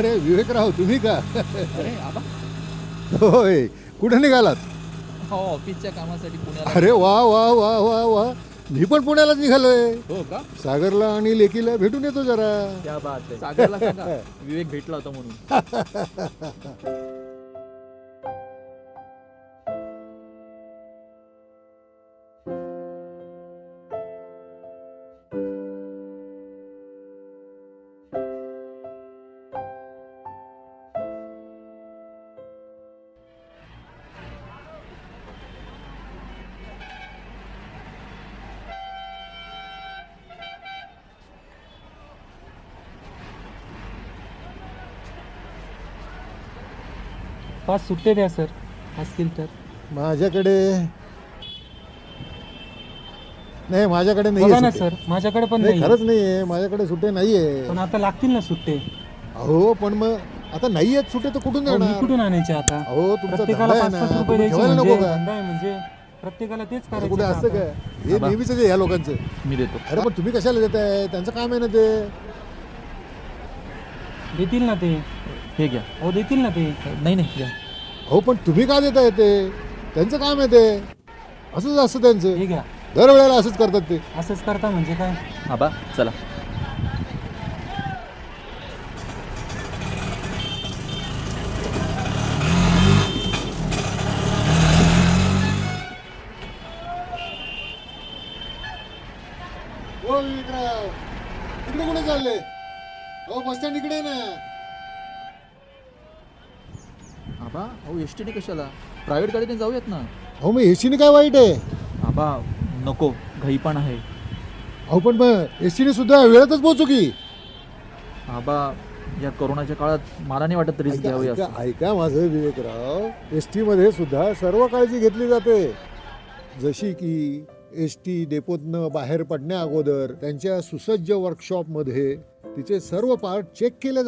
अरे विवेकराव तुम्ही का? अरे आबा. होय. कुठे निघालात? हो ऑफिसच्या कामासाठी पुण्याला. अरे वा वा वा वा वा. मी पण पुण्यालाच निघालोय. हो का? सागरला आणि लेकीला भेटून येतो जरा. त्या बात सागरला सांगा. विवेक भेटला होता म्हणून. पाच सुट्टे द्या सर. असतील तर. माझ्याकडे नाही माझ्याकडे बघा ना नाही सर. माझ्याकडे पण नाही नाही खरंच नाहीये. माझ्याकडे सुट्टे नाहीये. पण आता लागतील ना सुट्टे. अहो पण मग आता नाही आहेत सुट्टे तर कुठून अहो, मी देणार? कुठून आणायचे आता? अहो तुमचा प्रत्येकाला धंदा आहे पाच पाच ना रुपये तुम्ही द्यायचे ठेवायला म्हणजे नको का? धंदा आहे म्हणजे प्रत्येकाला तेच असं करायचं कुठे का असतं आता? का हे. नेहमीच आहे या लोकांचं. मी देतो. अरे पण तुम्ही कशाला देत आहे त्यांचं काम आहे ना ते. देतील ना ते. हे घ्या. हो देतील ना ते. नाही नाही घ्या. हो पण तुम्ही का देताय ते? त्यांचं काम आहे ते. असंच असतं त्यांचं. हे घ्या. दरवेळेला असंच करतात ते. असंच करता म्हणजे काय? आबा चला. हो इकडे कुठे चालले? हो बस स्टँड इकडे आहे ना. आबा अहो एस टी कशाला? प्रायव्हेट गाडीने जाऊयात ना. हो मग एसीने काय वाईट आहे? आबा नको. घाई पण आहे. अहो पण मग एसीने सुद्धा वेळेतच पोहोचू की? आबा या कोरोनाच्या काळात मला नाही वाटत रिस्क घ्यावी ऐका असं. ऐका माझं विवेकराव. एसमध्ये सुद्धा सर्व काळजी घेतली जाते. जशी की एस टी डेपोतनं बाहेर पडण्या अगोदर त्यांच्या सुसज्ज वर्कशॉपमध्ये तिचे सर्व पार्ट चेक केले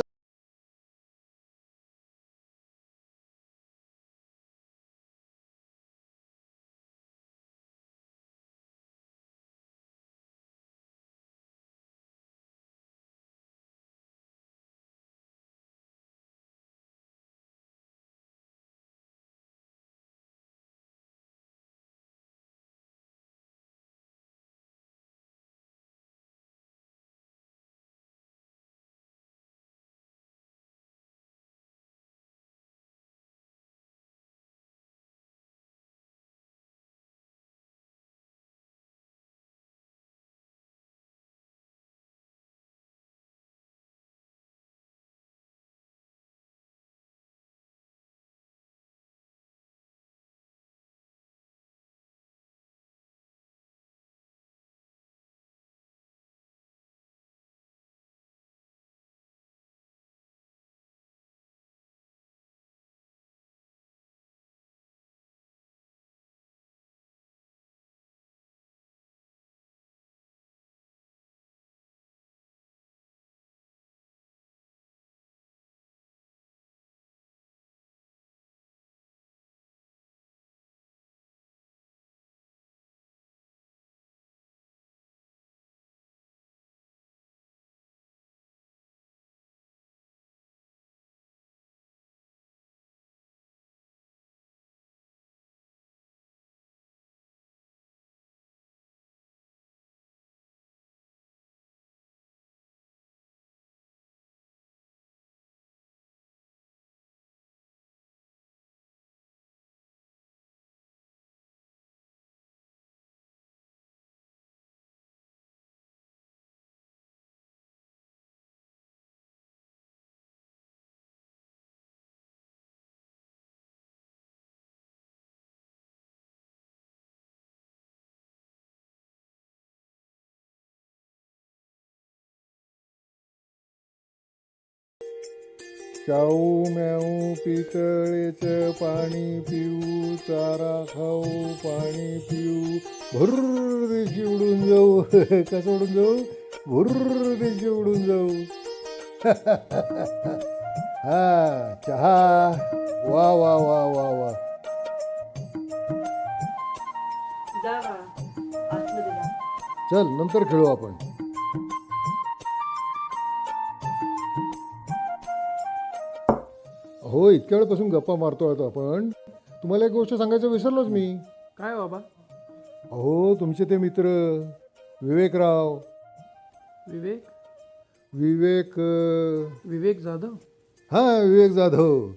चाऊ म्याऊ पितळेच पाणी पिऊ चारा खाऊ पाणी पिऊ. भुर्र देशी उडून जाऊ. कसं उडून जाऊ? भुर्र देशी उडून जाऊ. हा चहा. वा वा वा वा वा. चल नंतर खेळू आपण. हो इतक्या वेळपासून गप्पा मारतो आता आपण. तुम्हाला एक गोष्ट सांगायचं विसरलोच मी. काय बाबा? अहो तुमचे ते मित्र विवेकराव. विवेक? विवेक विवेक जाधव? हां विवेक जाधव.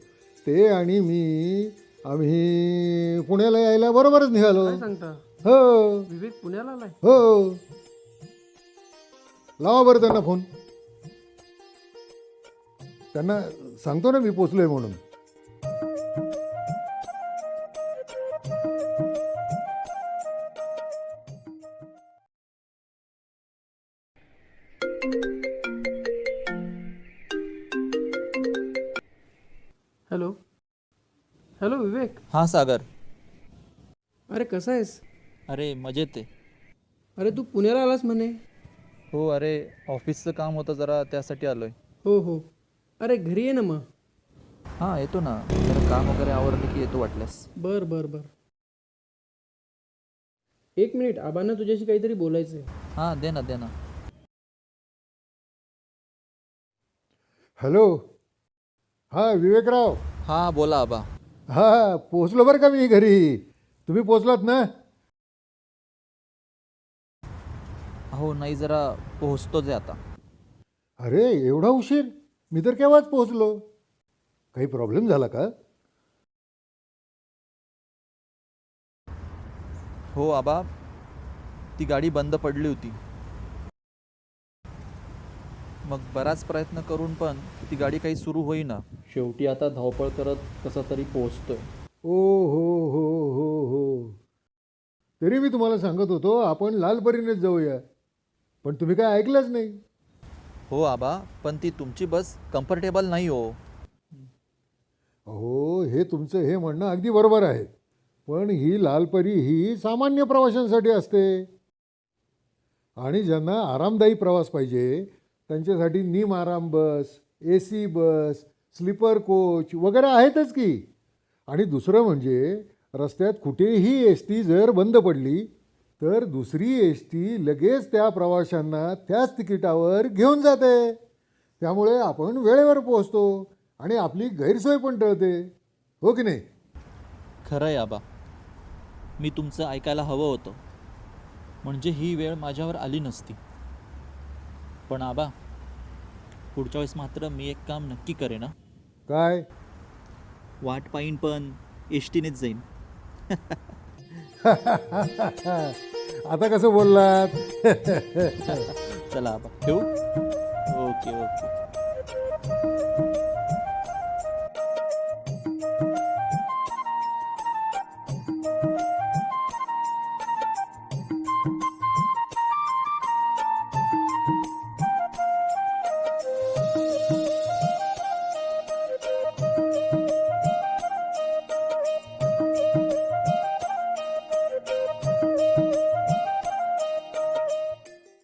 ते आणि मी आम्ही पुण्याला यायला बरोबरच निघालो. काय सांगता? हो. विवेक पुण्याला आलाय? हो. लावा बरं त्यांना फोन. त्यांना सांगतो ना मी पोचलोय म्हणून. हॅलो. हॅलो विवेक. हां सागर. अरे कसा आहेस? अरे मजेत आहे. अरे तू पुण्याला आलास म्हणे. हो अरे ऑफिसचं काम होतं जरा त्यासाठी आलोय. हो हो. अरे घरी ये ना मग. हां येतो ना. जरा काम वगैरे आवरलं की येतो वाटल्यास. बर बर बर. एक मिनिट आबांना तुझ्याशी काहीतरी बोलायचं आहे हां दे ना दे ना. हॅलो. हां विवेकराव. हां बोला आबा. हां पोचलो बरं का मी घरी? तुम्ही पोचलात ना? हो नाही जरा पोहोचतोच आहे आता. अरे एवढा उशीर? मी तर केव्हाच पोहोचलो? काही प्रॉब्लेम झाला का? हो आबा. ती गाडी बंद पडली होती. मग बराच प्रयत्न करून पण ती गाडी काही सुरू होईना. शेवटी आता धावपळ करत कसं तरी पोहोचतोय. ओ हो हो हो हो. तरी मी तुम्हाला सांगत होतो आपण लालपरीनेच जाऊया. पण तुम्ही काय ऐकलंच नाही. हो आबा पण ती तुमची बस कम्फर्टेबल नाही हो. हो हे तुमचं हे म्हणणं अगदी बरोबर आहे. पण ही लालपरी ही सामान्य प्रवाशांसाठी असते. आणि ज्यांना आरामदायी प्रवास पाहिजे त्यांच्यासाठी निम आराम bus A C bus sleeper coach वगैरे आहेतच की. आणि दुसरं म्हणजे रस्त्यात कुठेही एस टी जर बंद पडली तर दुसरी एस टी लगेच त्या प्रवाशांना त्याच तिकिटावर घेऊन जाते. त्यामुळे आपण वेळेवर पोहोचतो आणि आपली गैरसोय पण टळते. हो की नाही? खरं आहे आबा. मी तुमचं ऐकायला हवं होतं. म्हणजे ही वेळ माझ्यावर आली नसती. पण आबा पुढच्या वेळेस मात्र मी एक काम नक्की करेन ना काय? वाट पाईन पण एस टीनेच जाईन. आता कसं बोललात? चला आबा ठेवू? Okay okay.